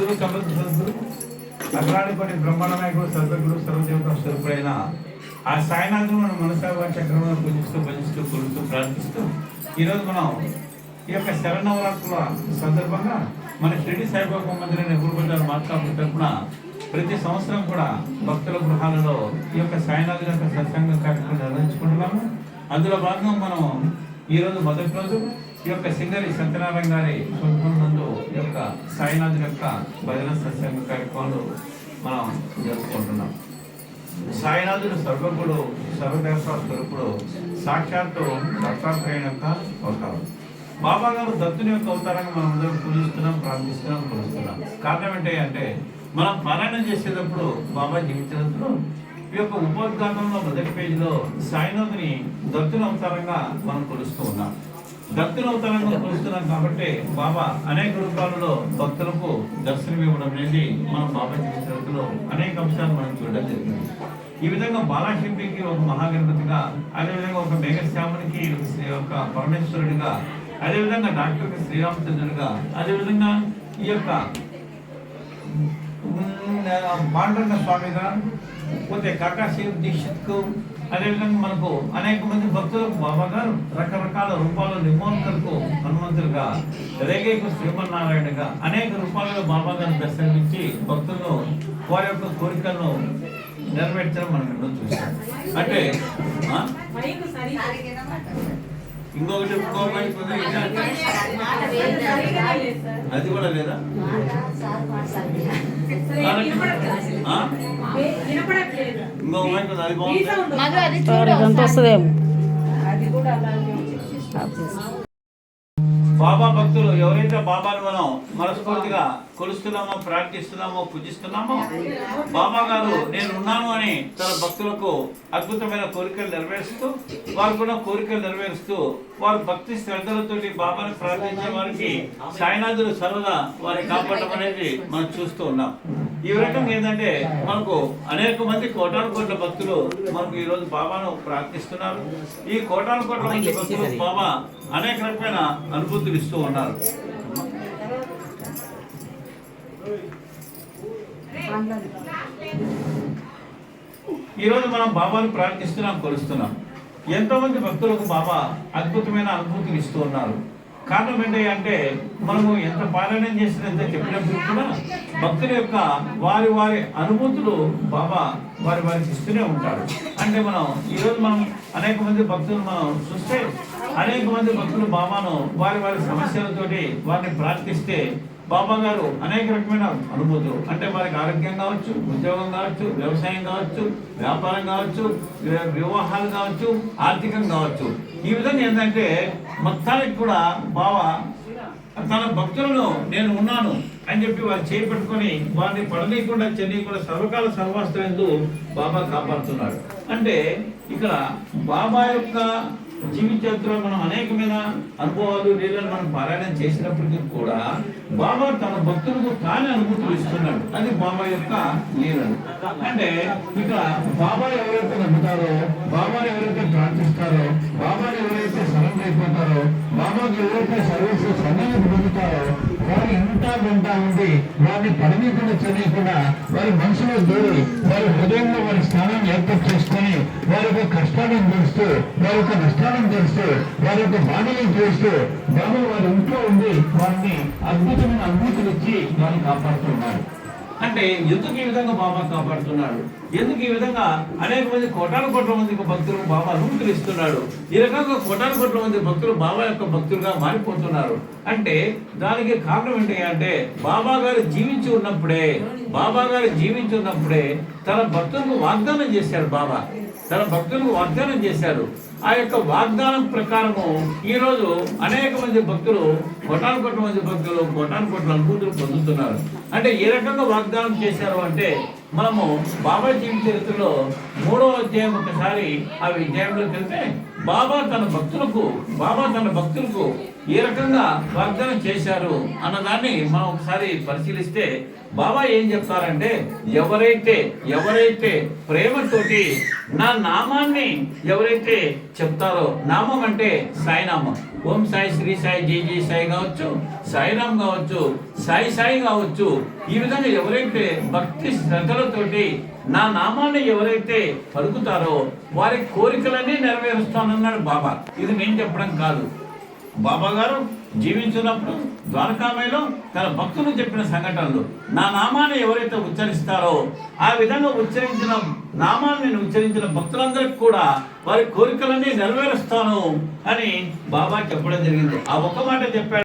సద్గురు సమర్థ సద్గురు అగ్రాడిపటి బ్రహ్మాండ నాయకుడు సద్గురు సర్వదేవత స్వరూపుడైన ఆ సాయినాథును మనం మనసాగా చక్రంలో పూజిస్తూ భజిస్తూ కొలుస్తూ ప్రార్థిస్తూ ఈరోజు మనం ఈ యొక్క శరణవరాత్రుల సందర్భంగా మన షిరిడి సాయిబాబా మందిరాన్ని నెహ్రూ బజార్ తరఫున ప్రతి సంవత్సరం కూడా భక్తుల గృహాలలో ఈ యొక్క సాయినాథు యొక్క సత్సంగ కార్యక్రమం నిర్వహించుకుంటున్నాము. అందులో భాగంగా మనం ఈరోజు మొదటి రోజు ఈ యొక్క సింగరి సత్యనారాయణ గారి నందు ఈ యొక్క సాయినాథ్ యొక్క భజన సత్సంగ కార్యక్రమాలు మనం జరుపుకుంటున్నాం. సాయినాథుడు సర్వకుడు సర్వదేశ స్వరూపుడు సాక్షాత్తు దత్తాత్రేయుని యొక్క అవతారం. బాబా గారు దత్తుని యొక్క అవతారంగా మనం అందరం పూజిస్తున్నాం ప్రార్థిస్తున్నాం పూజిస్తున్నాం కారణం ఏంటి అంటే మనం పారాయణం చేసేటప్పుడు బాబా జీవితంలో ఈ యొక్క ఉపోద్ఘాతంలో మొదటి పేజీలో సాయినాథుని దత్తుని అవతారంగా మనం కొలుస్తూ ఉన్నాం. దత్తుని అవతారంగా కొలుస్తున్నాం కాబట్టి బాబా అనేక రూపాలలో భక్తులకు దర్శనం ఇవ్వడం అనేది మనం బాబా చరిత్రలో అనేక అంశాలు మనం చూడడం జరిగింది. ఈ విధంగా బాలాశింపికి ఒక మహాగణపతిగా అదేవిధంగా ఒక మేఘశ్యామునికి ఒక పరమేశ్వరుడిగా అదేవిధంగా డాక్టర్కి శ్రీరామచంద్రుడిగా అదేవిధంగా ఈ యొక్క ఉమ్, పాండురంగ స్వామిగా పోతే కాకాశీర్ దీక్షిత్కు అదేవిధంగా మనకు అనేక మంది భక్తులకు బాబా గారు రకరకాల రూపాల నిమోన్కలకు హనుమంతులుగా రేగేకు శ్రీమన్నారాయణగా అనేక రూపాలలో బాబా గారు దర్శనమిచ్చి భక్తులను వారి యొక్క కోరికలను నెరవేర్చడం మనం ఎన్నో చూసాం అంటే ఇంకొకటి ఇంకో. అది కూడా లేదా. ఇంకో ఉంది, అది బాగుంది. బాబా భక్తులు ఎవరైతే బాబాను మనం మనస్ఫూర్తిగా కొలుస్తున్నామో ప్రార్థిస్తున్నామో పూజిస్తున్నామో? బాబా గారు నేను ఉన్నాను అని తన భక్తులకు అద్భుతమైన కోరికలు నెరవేరుస్తూ వారికున్న కోరికలు నెరవేరుస్తూ వారు భక్తి శ్రద్ధలతోటి బాబాను ప్రార్థించే వారికి సాయినాథుడు సర్వదా వారిని కాపాడడం అనేది మనం చూస్తూ ఉన్నాం. ఈ రకంగా ఏంటంటే మనకు అనేక మంది కోటాను కోట్ల భక్తులు మనకు ఈ రోజు బాబాను ప్రార్థిస్తున్నారు. ఈ కోటాను కోట్ల మంది భక్తులు బాబా అనేక రకమైన అనుభూతులు ఇస్తూ ఉన్నారు. ఈ రోజు మనం బాబాను ప్రార్థిస్తున్నాం కొలుస్తున్నాం. ఎంతో మంది భక్తులకు బాబా అద్భుతమైన అనుభూతిని ఇస్తూ ఉన్నారు. కారణం ఏంటి అంటే మనము ఎంత పారాయణం చేసినా ఎంత చెప్పినప్పుడు కూడా భక్తుల యొక్క వారి వారి అనుభూతులు బాబా వారి వారికి ఇస్తూనే ఉంటారు. అంటే మనం ఈరోజు మనం అనేక మంది భక్తులు మనం చూస్తే అనేక మంది భక్తులు బాబాను వారి వారి సమస్యలతోటి వారిని ప్రార్థిస్తే బాబా గారు అనేక రకమైన అనుభూతులు. అంటే వారికి ఆరోగ్యం కావచ్చు ఉద్యోగం కావచ్చు వ్యవసాయం కావచ్చు వ్యాపారం కావచ్చు వివాహాలు కావచ్చు ఆర్థికం కావచ్చు. ఈ విధంగా ఏంటంటే మొత్తానికి కూడా బాబా తన భక్తులను నేను ఉన్నాను అని చెప్పి వారు చేపట్టుకొని వారిని పడలేకుండా చెన్నీయకుండా సర్వకాల సర్వాస్త్రందు బాబా కాపాడుతున్నాడు. అంటే ఇక్కడ బాబా యొక్క జీవిత చరిత్రలో మనం అనేక రకమైన అనుభవాలు నీళ్ళను మనం పారాయణం చేసినప్పటికీ కూడా బాబా తన భక్తులకు తానే అనుభూతులు ఇస్తున్నాడు. అది బాబా యొక్క లీలలు అంటే ఇక్కడ బాబా ఎవరైతే నమ్ముతారో బాబాని ఎవరైతే ప్రార్థిస్తారో బాబాని ఎవరైతే సరెండర్ అయిపోతారో బాబాకి ఎవరైతే సర్వీస్ సన్నని పొందుతారో వారి ఇంత వెంట ఉంది వారిని పడనీయకుండా చనియకుండా వారి మనసులో దూరి వారి హృదయంలో వారి స్థానాన్ని ఏర్పాటు చేసుకొని వారి యొక్క కష్టాలను తెలుస్తూ వారి యొక్క నష్టాలను తెలుస్తూ వారి యొక్క బాధలను చేస్తూ బాబా వారి ఇంట్లో ఉండి వారిని అద్భుతమైన అనుభూతులు ఇచ్చి వారిని కాపాడుతున్నారు అంటే ఎందుకు ఈ విధంగా బాబా కాపాడుతున్నాడు? ఎందుకు ఈ విధంగా అనేక మంది కోటాను కోట్ల మంది భక్తులు బాబా అనుమతులు ఈ రకంగా కోటాను కోట్ల మంది భక్తులు బాబా యొక్క భక్తులుగా మారిపోతున్నారు. అంటే దానికి కారణం ఏంటి అంటే బాబా గారు జీవించి ఉన్నప్పుడే బాబా గారు జీవించి ఉన్నప్పుడే తన భక్తులకు వాగ్దానం చేశాడు బాబా. తన భక్తులకు వాగ్దానం చేశారు. ఆ యొక్క వాగ్దానం ప్రకారము ఈరోజు అనేక మంది భక్తులు కోటాను కోట్ల మంది భక్తులు కోటాను కోట్ల అనుభూతులు పొందుతున్నారు. అంటే ఏ రకంగా వాగ్దానం చేశారు అంటే మనము బాబా జీవిత చరిత్రలో మూడవ అధ్యాయం ఒకసారి ఆ విజయంలో వెళ్తే బాబా తన భక్తులకు బాబా తన భక్తులకు ఏ రకంగా వాగ్దానం చేశారు అన్నదాన్ని మనం ఒకసారి పరిశీలిస్తే బాబా ఏం చెప్తారంటే ఎవరైతే ఎవరైతే ప్రేమతోటి నా నామాన్ని ఎవరైతే చెప్తారో నామం అంటే సాయినామం. ఓం సాయి శ్రీ సాయి జై జై సాయి కావచ్చు సాయిరామ్ కావచ్చు సాయి సాయి కావచ్చు. ఈ విధంగా ఎవరైతే భక్తి శ్రద్ధలతోటి నా నామాన్ని ఎవరైతే పలుకుతారో వారి కోరికలన్నీ నెరవేరుస్తానన్నాడు బాబా. ఇది నేను చెప్పడం కాదు. బాబా గారు జీవించినప్పుడు ద్వారకామయ్యలో తన భక్తులు చెప్పిన సంఘటనలు. నా నామాన్ని ఎవరైతే ఉచ్చరిస్తారో ఆ విధంగా ఉచ్చరించిన నామాన్ని నేను ఉచ్చరించిన భక్తులందరికీ కూడా వారి కోరికలన్నీ నెరవేరుస్తాను అని బాబా చెప్పడం జరిగింది. ఆ ఒక్క మాట చెప్పాడు.